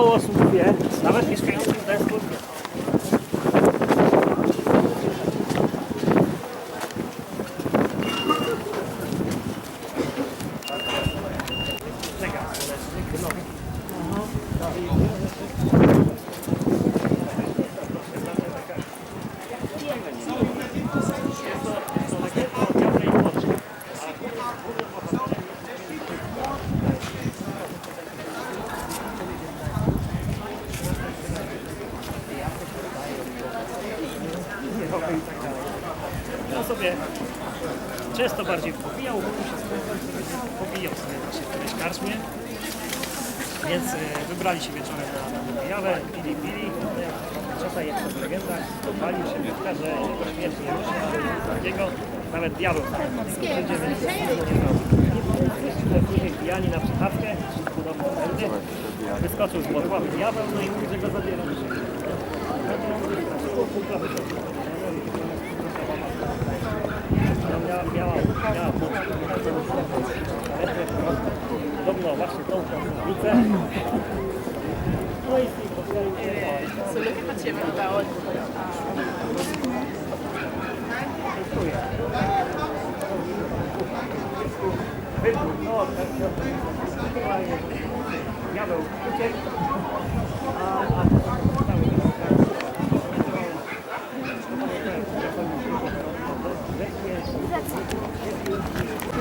mało osób wie, nawet mieszkających w Gdańsku wie. Koleżny, no. No sobie często bardziej popijał, bo się popijał sobie właśnie w którejś karczmie. Więc e, wybrali się wieczorem na, na wyjawę, pili, pili. No jak Czasem jest to legenda, popalił się wódka, że śmierć nie ruszy, ale takiego. Nawet diabeł nic nie. Później pijani na przechadzkę, podobno wtedy. Wyskoczył z motławy diabeł, no i mówi, że go zabiera. No to straszyło, kumpla wyskoczył. No, miała, miała, miała moc. Podobno właśnie tą konstrukcję. No i z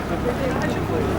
Спасибо.